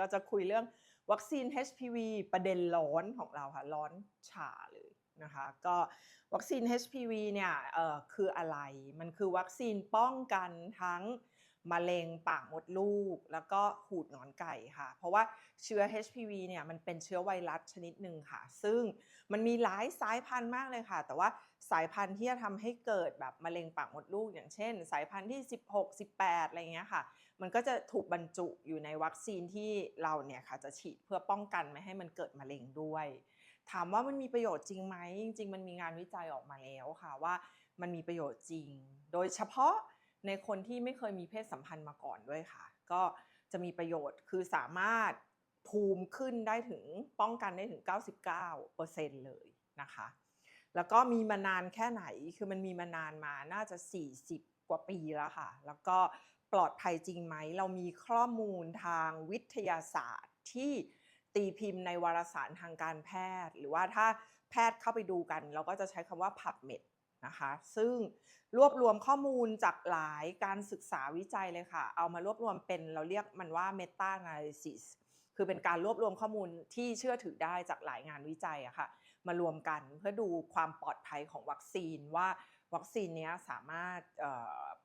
ก็จะคุยเรื่องวัคซีน HPV ประเด็นร้อนของเราค่ะ ร้อนฉ่าเลย นะคะก็วัคซีน HPV เนี่ยคืออะไร มันคือวัคซีนป้องกันทั้งมะเร็งปากมดลูก แล้วก็หูดหงอนไก่ค่ะ เพราะว่าเชื้อ HPV เนี่ยมันเป็นเชื้อไวรัสชนิดหนึ่งค่ะ ซึ่งมันมีหลายสายพันธุ์มากเลยค่ะ แต่ว่าสายพันธุ์ที่จะทำให้เกิดแบบมะเร็งปากมดลูก อย่างเช่น สายพันธุ์ที่ 16 18 อะไรเงี้ยค่ะ มันก็จะถูกบรรจุอยู่ในวัคซีนที่เราเนี่ยค่ะจะฉีดเพื่อป้องกันไม่ให้มันเกิดมะเร็งด้วย ถามว่ามันมีประโยชน์จริงไหมจริง ๆ มันมีงานวิจัยออกมาแล้วค่ะว่ามันมีประโยชน์จริง โดยเฉพาะในคนที่ไม่เคยมีเพศสัมพันธ์มาก่อนด้วยค่ะ ก็จะมีประโยชน์คือสามารถภูมิขึ้นได้ถึงป้องกันได้ถึง 99%เลยนะคะ แล้วก็มีมานานแค่ไหนคือมันมีมานานมาน่าจะ 40 กว่าปีแล้วค่ะ แล้วก็ปลอดภัยจริงไหม เรามีข้อมูลทางวิทยาศาสตร์ที่ ตีพิมพ์ในวารสารทางการแพทย์ หรือว่าถ้าแพทย์เข้าไปดูกัน เราก็จะใช้คำว่า PubMed นะคะ ซึ่งรวบรวมข้อมูลจากหลายการศึกษาวิจัยเลยค่ะ เอามารวบรวมเป็นเราเรียกมันว่า Meta Analysis คือเป็นการรวบรวมข้อมูลที่เชื่อถือได้จากหลายงานวิจัยอะค่ะมารวมกันเพื่อดูความปลอดภัยของวัคซีนว่า วัคซีนนี้สามารถ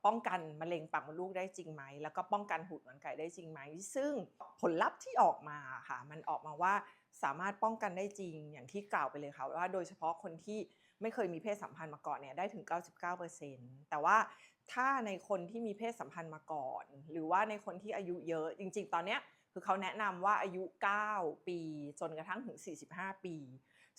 ป้องกันมะเร็งปากมดลูกได้จริงไหม แล้วก็ป้องกันหูดหงอนไก่ได้จริงไหม ซึ่งผลลัพธ์ที่ออกมาค่ะมันออกมาว่าสามารถป้องกันได้จริงอย่างที่กล่าวไปเลยค่ะว่าโดยเฉพาะคนที่ไม่เคยมีเพศสัมพันธ์มาก่อนเนี่ยได้ถึง 99%แต่ว่าถ้าในคนที่มีเพศสัมพันธ์มาก่อน หรือว่าในคนที่อายุเยอะจริง ๆ ตอนเนี้ยคือเขาแนะนำว่าอายุ 9 ปี จนกระทั่งถึง 45 ปี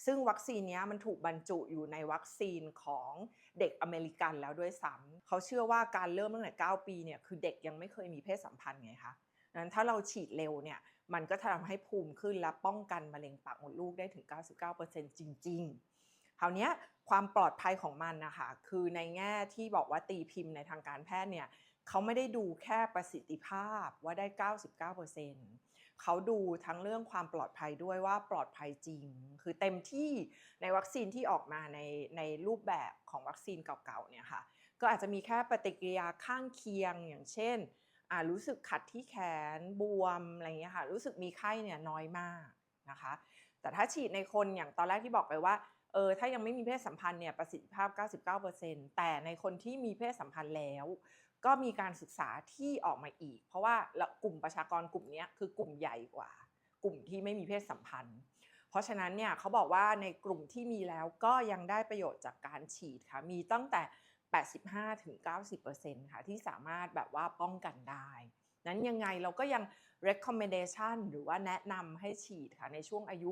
ซึ่งวัคซีนนี้มันถูกบรรจุอยู่ในวัคซีนของเด็กอเมริกันแล้วด้วยซ้ำเขาเชื่อว่าการเริ่มตั้งแต่ 9 ปีเนี่ยคือเด็กยังไม่เคยมีเพศสัมพันธ์ไงคะนั้นถ้าเราฉีดเร็วเนี่ยมันก็ทำให้ภูมิขึ้นและป้องกันมะเร็งปากมดลูกได้ถึง 99%จริง ๆ คราวนี้ความปลอดภัยของมันนะคะคือในแง่ที่บอกว่าตีพิมพ์ในทางการแพทย์เนี่ยเขาไม่ได้ดูแค่ประสิทธิภาพว่าได้ 99%เเขาดูทั้งเรื่องความปลอดภัยด้วยว่าปลอดภัยจริง คือเต็มที่ในวัคซีนที่ออกมาในในรูปแบบของวัคซีนเก่าๆเนี่ยค่ะก็อาจจะมีแค่ปฏิกิริยาข้างเคียงอย่างเช่นอ่ารู้สึกขัดที่แขนบวมอะไรเงี้ยค่ะรู้สึกมีไข้เนี่ยน้อยมากนะคะแต่ถ้าฉีดในคนอย่างตอนแรกที่บอกไปว่าเออถ้ายังไม่มีเพศสัมพันธ์เนี่ยประสิทธิภาพ 99%แต่ในคนที่มีเพศสัมพันธ์แล้ว ก็มีการศึกษาที่ออกมาอีก เพราะว่ากลุ่มประชากรกลุ่มนี้คือกลุ่มใหญ่กว่า กลุ่มที่ไม่มีเพศสัมพันธ์ เพราะฉะนั้นเนี่ยเขาบอกว่าในกลุ่มที่มีแล้วก็ยังได้ประโยชน์จากการฉีดค่ะมีตั้งแต่ 85-90%ค่ะที่สามารถแบบว่าป้องกันได้นั้นยังไงเราก็ยัง recommendation หรือว่าแนะนำให้ฉีดค่ะในช่วงอายุ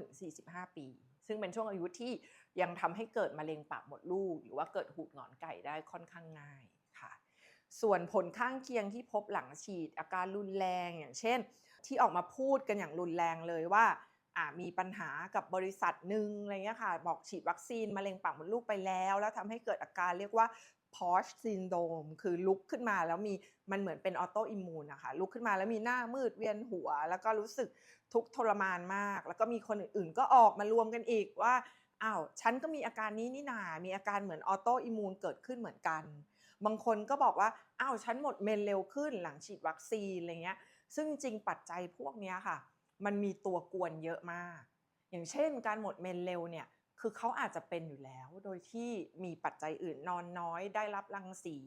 9-45 ปี ซึ่งเป็นช่วงอายุที่ยังทำให้เกิดมะเร็งปากมดลูก หรือว่าเกิดหูดหงอนไก่ได้ค่อนข้างง่าย ส่วนผลข้างเคียงที่พบหลังฉีดอาการรุนแรงอย่างเช่น ที่ออกมาพูดกันอย่างรุนแรงเลยว่ามีปัญหากับบริษัทหนึ่งอะไรเงี้ยค่ะ บอกฉีดวัคซีนมะเร็งปากมดลูกไปแล้ว แล้วทำให้เกิดอาการเรียกว่า POSH syndrome คือลุกขึ้นมาแล้วมีมันเหมือนเป็นออโตอิมมูนนะคะลุกขึ้นมาแล้วมีหน้ามืดเวียนหัว แล้วก็รู้สึกทุกข์ทรมานมาก แล้วก็มีคนอื่นๆ ก็ออกมารวมกันอีกว่าอ้าวฉันก็มีอาการนี้นี่นา มีอาการเหมือนออโตอิมมูนเกิดขึ้นเหมือนกัน บางคนก็บอกว่าอ้าวฉันหมดเมนเร็วขึ้นหลังฉีดวัคซีนอะไรเงี้ย ซึ่งจริงปัจจัยพวกนี้ค่ะ มันมีตัวกวนเยอะมาก อย่างเช่น การหมดเมนเร็วเนี่ยคือเขาอาจจะเป็นอยู่แล้ว โดยที่มีปัจจัยอื่นนอนน้อย ได้รับรังสี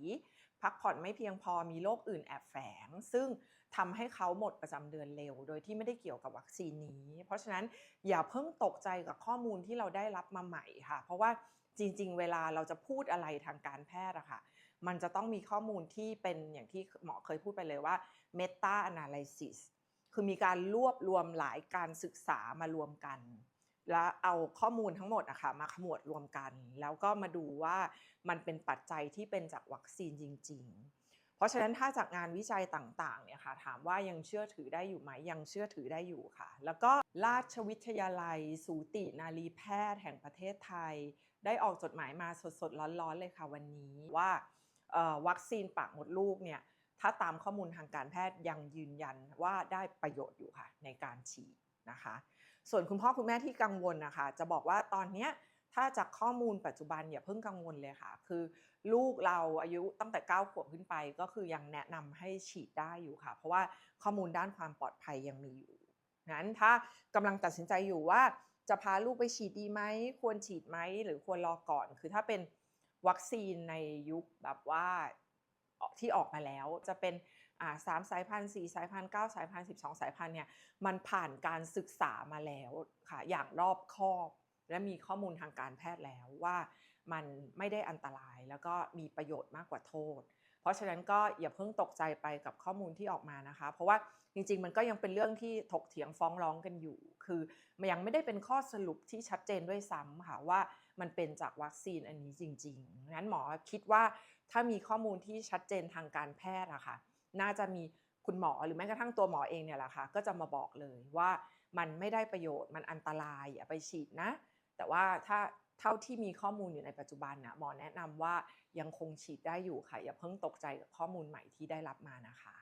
พักผ่อนไม่เพียงพอมีโรคอื่นแอบแฝง ซึ่งทำให้เขาหมดประจำเดือนเร็ว โดยที่ไม่ได้เกี่ยวกับวัคซีนนี้ เพราะฉะนั้นอย่าเพิ่งตกใจกับข้อมูลที่เราได้รับมาใหม่ค่ะ เพราะว่าจริง ๆ เวลาเราจะพูดอะไรทางการแพทย์อะค่ะ มันจะต้องมีข้อมูลที่เป็นอย่างที่หมอเคยพูดไปเลยว่า meta analysis คือมีการรวบรวมหลายการศึกษามารวมกัน แล้วเอาข้อมูลทั้งหมดอะคะมาขมวดรวมกัน แล้วก็มาดูว่ามันเป็นปัจจัยที่เป็นจากวัคซีนจริง ๆ เพราะฉะนั้นถ้าจากงานวิจัยต่างๆเนี่ยค่ะถามว่ายังเชื่อถือได้อยู่ไหมยังเชื่อถือได้อยู่ค่ะ แล้วก็ราชวิทยาลัย สูตินารีแพทย์แห่งประเทศไทย ได้ออกจดหมายมาสดๆร้อนๆเลยค่ะวันนี้ว่า วัคซีนปากมดลูกเนี่ยถ้าตามข้อมูลทางการแพทย์ยังยืนยันว่าได้ประโยชน์อยู่ค่ะในการฉีดนะคะ ส่วนคุณพ่อคุณแม่ที่กังวลนะคะจะบอกว่าตอนนี้ถ้าจากข้อมูลปัจจุบันอย่าเพิ่งกังวลเลยค่ะ คือลูกเราอายุตั้งแต่ 9 ขวบขึ้นไป ก็คือยังแนะนำให้ฉีดได้อยู่ค่ะ เพราะว่าข้อมูลด้านความปลอดภัยยังมีอยู่งั้นถ้ากำลังตัดสินใจอยู่ว่าจะพาลูกไปฉีดดีไหม ควรฉีดไหม หรือควรรอก่อน คือถ้าเป็น วัคซีนในยุคแบบว่าที่ออกมาแล้วจะเป็นสามสายพันธุ์สี่สายพันธุ์เก้าสายพันธุ์สิบสองสายพันธุ์เนี่ยมันผ่านการศึกษามาแล้วค่ะอย่างรอบคอบ และมีข้อมูลทางการแพทย์แล้วว่ามันไม่ได้อันตรายแล้วก็มีประโยชน์มากกว่าโทษ เพราะฉะนั้นก็อย่าเพิ่งตกใจไปกับข้อมูลที่ออกมานะคะ เพราะว่าจริงๆ มันก็ยังเป็นเรื่องที่ถกเถียงฟ้องร้องกันอยู่ คือมันยังไม่ได้เป็นข้อสรุปที่ชัดเจนด้วยซ้ำค่ะว่ามันเป็นจากวัคซีนอันนี้จริงๆงั้นหมอคิดว่าถ้ามีข้อมูลที่ชัดเจนทางการแพทย์อะค่ะ น่าจะมีคุณหมอหรือแม้กระทั่งตัวหมอเองเนี่ยแหละค่ะ ก็จะมาบอกเลยว่ามันไม่ได้ประโยชน์มันอันตรายอย่าไปฉีดนะ แต่ว่าถ้าเท่าที่มีข้อมูลอยู่ในปัจจุบันนะหมอแนะนำว่ายังคงฉีดได้อยู่ค่ะ อย่าเพิ่งตกใจกับข้อมูลใหม่ที่ได้รับมานะคะ